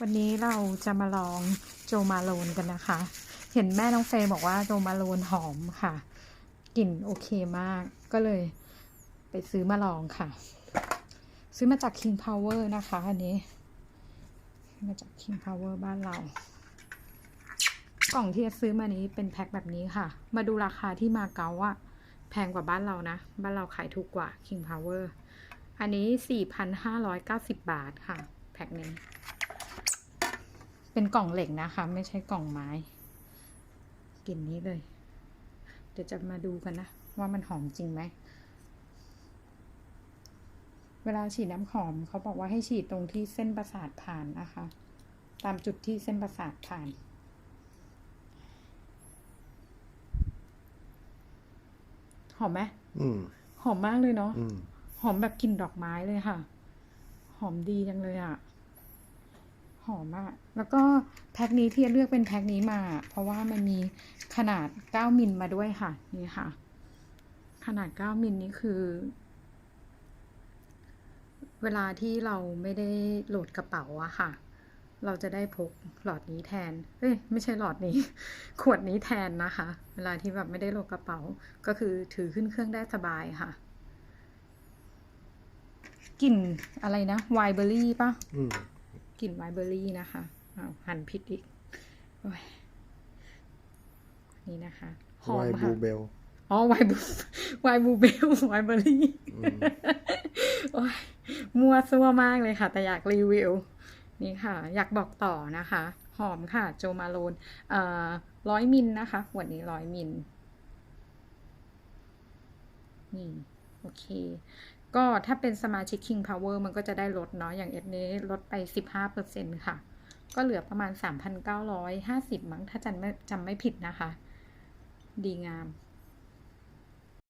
วันนี้เราจะมาลองโจมาโลนกันนะคะ เห็นแม่น้องเฟย์บอกว่าโจมาโลนหอมค่ะ กลิ่นโอเคมาก ก็เลยไปซื้อมาลองค่ะ ซื้อมาจาก King Power นะคะ อันนี้มาจาก King Power บ้านเรา กล่องที่ซื้อมานี้เป็นแพ็คแบบนี้ค่ะ มาดูราคาที่มาเก๊าอะแพงกว่าบ้านเรานะ บ้านเราขายถูกกว่า King Power อันนี้ 4,590 บาทค่ะ แพ็คนี้ เป็นกล่องเหล็กนะคะ ไม่ใช่กล่องไม้กลิ่นนี้เลย เดี๋ยวจะมาดูกันนะ ว่ามันหอมจริงไหม เวลาฉีดน้ำหอมเขาบอกว่าให้ฉีดตรงที่เส้นประสาทผ่านนะคะ ตามจุดที่เส้นประสาทผ่านหอมไหมอืมหอมมากเลยเนาะอืมหอมแบบกลิ่นดอกไม้เลยค่ะ หอมดีจังเลยอะ่ะ หอมอะแล้วก็แพ็คนี้ที่เลือกเป็นแพ็คนี้มา เพราะว่ามันมีขนาด 9 มิลมาด้วยค่ะ นี่ค่ะ ขนาด 9 มิลนี่คือ เวลาที่เราไม่ได้โหลดกระเป๋าอะค่ะ เราจะได้พกหลอดนี้แทน เอ้ย ไม่ใช่หลอดนี้ ขวดนี้แทนนะคะ เวลาที่แบบไม่ได้โหลดกระเป๋า ก็คือถือขึ้นเครื่องได้สบายค่ะกลิ่นอะไรนะไวเบอรี่ปะอื ลิ่นไวน์เบอร์รี่นะคะอ้าวหั่นผิดอีกโอ้ยนี่นะคะหอไวมน์บลูค่ะเบลอ๋อไวน์บลูไวน์บลูเบลไวน์เบอร์รี่อืมโอ้ยมัวซัวมากเลยค่ะ แต่อยากรีวิว นี่ค่ะ อยากบอกต่อนะคะ หอมค่ะ โจมาโลนเอ่อร้อยมิลนะคะขวดนี้ร้อยมิลนี่ โอเค ก็ถ้าเป็นสมาชิก King Power มันก็จะได้ลดเนาะ อย่างเอฟนี้ลดไป 15%ค่ะ ก็เหลือประมาณ 3,950 มั้ง ถ้าจำไม่จำไม่ผิดนะคะ ดีงาม